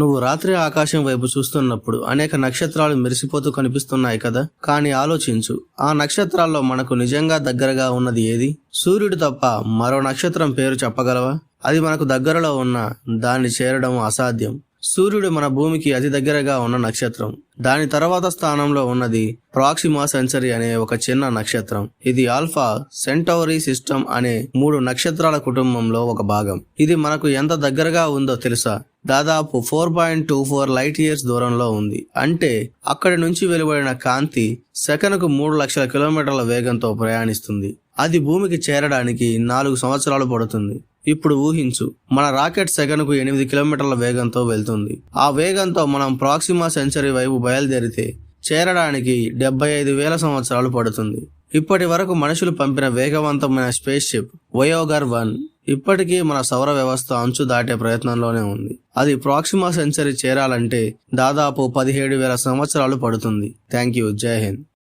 నువ్వు రాత్రి ఆకాశం వైపు చూస్తున్నప్పుడు అనేక నక్షత్రాలు మెరిసిపోతూ కనిపిస్తున్నాయి కదా? కానీ ఆలోచించు ఆ నక్షత్రాల్లో మనకు నిజంగా దగ్గరగా ఉన్నది ఏది? సూర్యుడు తప్ప మరో నక్షత్రం పేరు చెప్పగలవా? అది మనకు దగ్గరలో ఉన్న దాన్ని చేరడం అసాధ్యం. సూర్యుడు మన భూమికి అతి దగ్గరగా ఉన్న నక్షత్రం. దాని తర్వాత స్థానంలో ఉన్నది ప్రాక్సిమా సెంచరీ అనే ఒక చిన్న నక్షత్రం. ఇది ఆల్ఫా సెంటౌరీ సిస్టమ్ అనే మూడు నక్షత్రాల కుటుంబంలో ఒక భాగం. ఇది మనకు ఎంత దగ్గరగా ఉందో తెలుసా? దాదాపు four point two four light years దూరంలో ఉంది. అంటే అక్కడి నుంచి వెలువడిన కాంతి సెకనుకు మూడు లక్షల కిలోమీటర్ల వేగంతో ప్రయాణిస్తుంది. అది భూమికి చేరడానికి నాలుగు సంవత్సరాలు పడుతుంది. ఇప్పుడు ఊహించు మన రాకెట్ సెకనుకు ఎనిమిది కిలోమీటర్ల వేగంతో వెళ్తుంది. ఆ వేగంతో మనం ప్రాక్సిమా సెంచరీ వైపు బయలుదేరితే చేరడానికి డెబ్బై ఐదు వేల సంవత్సరాలు పడుతుంది. ఇప్పటి వరకు మనుషులు పంపిన వేగవంతమైన స్పేస్ షిప్ వయోగర్ వన్. ఇప్పటికీ మన సౌర వ్యవస్థ అంచు దాటే ప్రయత్నంలోనే ఉంది. అది ప్రాక్సిమా సెంచరీ చేరాలంటే దాదాపు పదిహేడు వేల సంవత్సరాలు పడుతుంది. థ్యాంక్ యూ జై హింద్.